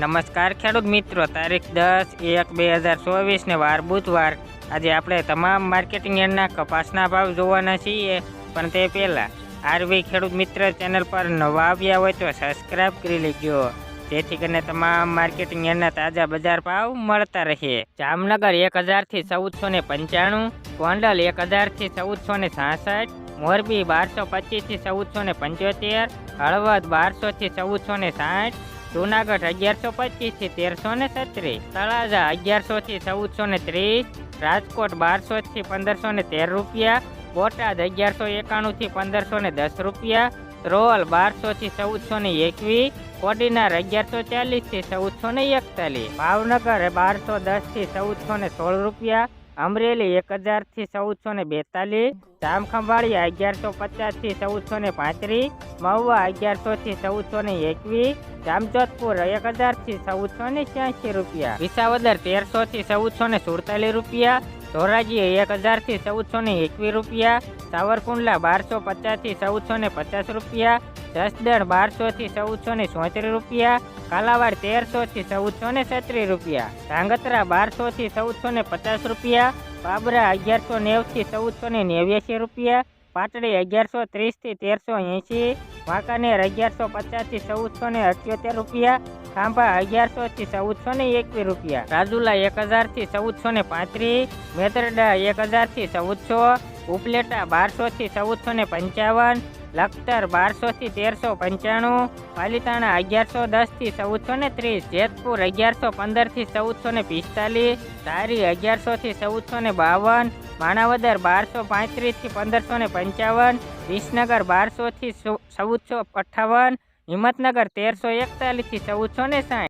નમસ્કાર ખેડૂત મિત્રો, તારીખ દસ એક બે હજાર ચોવીસને વાર બુધવાર. આજે આપણે તમામ માર્કેટિંગ યાર્ડના કપાસના ભાવ જોવાના છીએ, પણ તે પહેલાં આરવી ખેડૂત મિત્ર ચેનલ પર નવા આવ્યા હોય તો સબસ્ક્રાઇબ કરી લેજો. જેથી કરીને તમામ માર્કેટિંગ યાર્ડના તાજા બજાર ભાવ મળતા રહે. જામનગર એક હજારથી ચૌદસો ને પંચાણું, ગોંડલ એક હજારથી ચૌદસો ને છાસઠ મોરબી બારસો પચીસથી ચૌદસો ને પંચોતેર, હળવદ બારસોથી ચૌદસો ને સાઠ જુનાગઢ અગિયારસો પચીસથી તેરસો ને છત્રીસ, તળાજા અગિયારસો થી ચૌદસો ને ત્રીસ, રાજકોટ બારસો થી પંદરસો ને તેર રૂપિયા, બોટાદ અગિયારસો એકાણું થી પંદરસો ને દસ રૂપિયા ત્રોલ બારસો થી ચૌદસો ને એકવીસ, કોડીનાર અગિયારસો ચાલીસથી ચૌદસો ને એકતાલીસ, ભાવનગર બારસો દસથી ચૌદસો ને સોળ રૂપિયા અમરેલી એક હજારથી ચૌદસો ને બેતાલીસ જામખંભાળિયા અગિયારસો પચાસથી ચૌદસો ને પાંત્રીસ, મહુવા અગિયારસો થી ચૌદસો ને એકવીસ, જામજોધપુર એક હજારથી ચૌદસો ને છ્યાસી રૂપિયા, વિસાવદર તેરસો થી ચૌદસો ને સુડતાલીસ રૂપિયા ધોરાજી એક હજારથી ચૌદસો ને એકવીસ રૂપિયા, સાવરકુંડલા બારસો પચાસથી ચૌદસો ને પચાસ રૂપિયા, જસદણ બારસોથી ચૌદસો ને ચોત્રીસ રૂપિયા, કાલાવાડ તેરસોથી ચૌદસો ને છત્રીસ રૂપિયા, ધાંગધ્રા બારસોથી ચૌદસો ને પચાસ રૂપિયા, બાબરા અગિયારસો નેવથી ચૌદસો ને નેવ્યાસી રૂપિયા, પાટડી અગિયારસો ત્રીસથી તેરસો એંશી, વાંકાનેર અગિયારસો પચાસથી ચૌદસો ને અઠ્યોતેર રૂપિયા ખાંભા અગિયારસો થી ચૌદસો ને એકવીસ રૂપિયા. રાજુલા એક હજારથી ચૌદસો ને પાંત્રીસ, મેદરડા એક હજારથી ચૌદસો, ઉપલેટા બારસો થી ચૌદસો ને પંચાવન, લખતર બારસો થી તેરસો પંચાણું, પાલિતાણા અગિયારસો દસથી ચૌદસો ને ત્રીસ, જેતપુર અગિયારસો પંદરથી ચૌદસો ને પિસ્તાલીસ, ધારી અગિયારસો થી ચૌદસો ને બાવન, માણાવદર બારસો પાંત્રીસથી પંદરસો ને પંચાવન, વિસનગર બારસો થી ચૌદસો અઠ્ઠાવન હિંમતનગર તેરસો એકતાલીસથી ચૌદસો ને સાઠ.